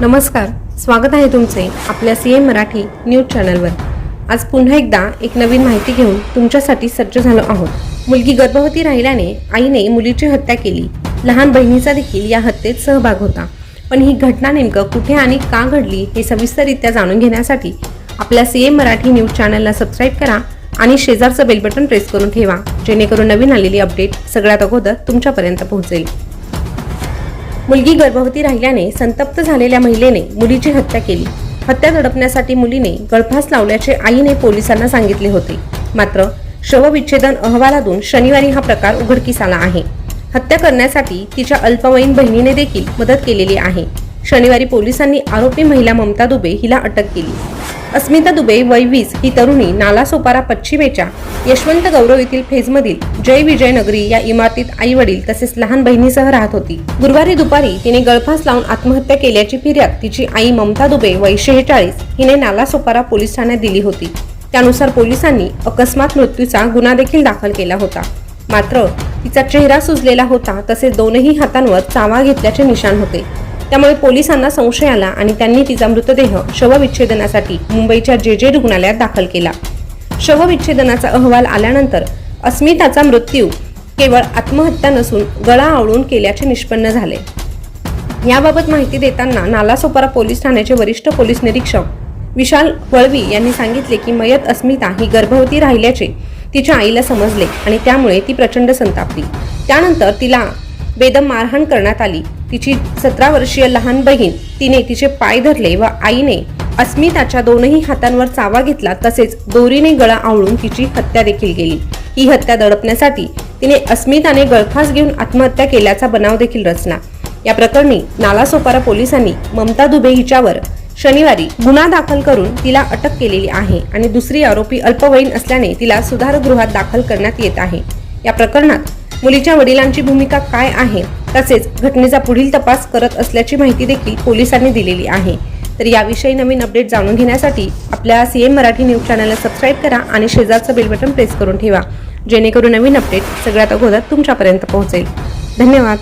नमस्कार स्वागत आहे तुमचे आपल्या सी एम मराठी न्यूज चॅनलवर. आज पुन्हा एकदा एक नवीन माहिती घेऊन तुमच्यासाठी सज्ज झालो आहोत. मुलगी गर्भवती राहिल्याने आईने मुलीची हत्या केली. लहान बहिणीचा देखील या हत्येत सहभाग होता. पण ही घटना नेमकं कुठे आणि का घडली हे सविस्तररित्या जाणून घेण्यासाठी आपल्या सी एम मराठी न्यूज चॅनलला सबस्क्राईब करा आणि शेजारचं बेल बटन प्रेस करून ठेवा जेणेकरून नवीन आलेली अपडेट सगळ्यात अगोदर तुमच्यापर्यंत पोहोचेल. मुलगी गर्भवती राहिल्याने संतप्त झालेल्या महिलेने मुलीची हत्या केली. हत्या दडपण्यासाठी मुलीने गळफास लावल्याचे आईने पोलिसांना सांगितले होते. मात्र शवविच्छेदन अहवालातून शनिवारी हा प्रकार उघडकीस आला आहे. हत्या करण्यासाठी तिच्या अल्पवयीन बहिणीने देखील मदत केलेली आहे. शनिवारी पोलिसांनी आरोपी महिला ममता दुबे हिला अटक केली. अस्मिता दुबे वय वीस ही तरुणी नालासोपारा पश्चिमेच्या यशवंत गौरव येथील फेजमधील जय विजय नगरी या इमारतीत आई वडील तसेच लहान बहिणीसह राहत होती. गुरुवारी दुपारी तिने गळफास लावून आत्महत्या केल्याची फिर्याद तिची आई ममता दुबे वय शेहेचाळीस हिने नालासोपारा पोलीस ठाण्यात दिली होती. त्यानुसार पोलिसांनी अकस्मात मृत्यूचा गुन्हा देखील दाखल केला होता. मात्र तिचा चेहरा सुजलेला होता तसेच दोनही हातांवर चावा घेतल्याचे निशाण होते. त्यामुळे पोलिसांना संशय आला आणि त्यांनी तिचा मृतदेह शवविच्छेदनासाठी मुंबईच्या जे जे रुग्णालयात दाखल केला. शवविच्छेदनाचा अहवाल आल्यानंतर अस्मिताचा मृत्यू केवळ आत्महत्या नसून गळा आवळून केल्याचे निष्पन्न झाले. याबाबत माहिती देताना नालासोपारा पोलीस ठाण्याचे वरिष्ठ पोलीस निरीक्षक विशाल वळवी यांनी सांगितले की मयत अस्मिता ही गर्भवती राहिल्याचे तिच्या आईला समजले आणि त्यामुळे ती प्रचंड संतापली. त्यानंतर तिला बेदम मारहाण करण्यात आली. तिची सतरा वर्षीय लहान बहीण तिने तिचे पाय धरले व आईने अस्मिताच्या दोनही हातांवर चावा घेतला तसेच दोरीने गळा आवळून तिची हत्या देखील केली. ही हत्या दडपण्यासाठी तिने अस्मिताने गळफास घेऊन आत्महत्या केल्याचा बनाव देखील रचना या प्रकरणी नालासोपारा पोलिसांनी ममता दुबे हिच्यावर शनिवारी गुन्हा दाखल करून तिला अटक केलेली आहे आणि दुसरी आरोपी अल्पवयीन असल्याने तिला सुधारगृहात दाखल करण्यात येत आहे. या प्रकरणात मुलीच्या वडिलांची भूमिका काय आहे? तसेच घटनेचा पुढील तपास करत असल्याची माहिती देखील पोलिसांनी दिलेली आहे. तर याविषयी नवीन अपडेट जाणून घेण्यासाठी आपल्या सी एम मराठी न्यूज चॅनलला सबस्क्राईब करा आणि शेजारचं बेल बटन प्रेस करून ठेवा. जेणेकरून नवीन अपडेट सगळ्यात अगोदर तुमच्यापर्यंत पोहोचेल. धन्यवाद.